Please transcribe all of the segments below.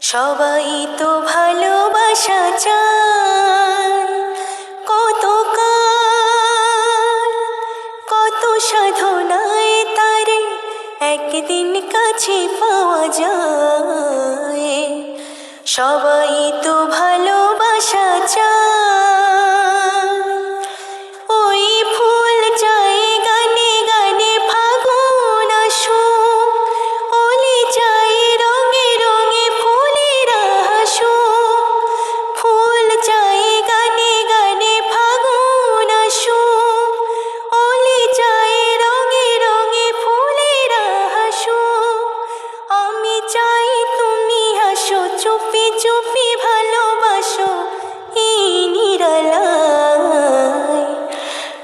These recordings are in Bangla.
সবাই তো ভালোবাসা চায়। কত কাল কত সাধনায় তারে একদিন কাছে পাওয়া যায়। সবাই তো ভালোবাসা চায়।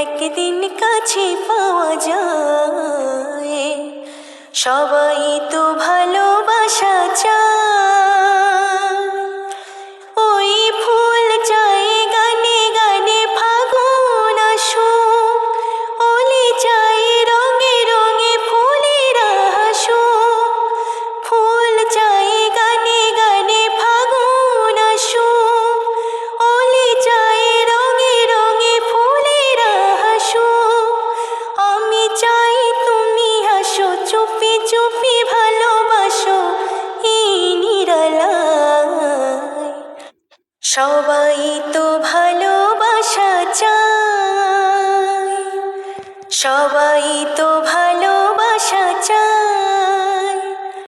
একদিন কাছে পাওয়া যায়। সবাই তো ভালোবাসা চায়। সবাই তো ভালোবাসা চায়। সবাই তো ভালো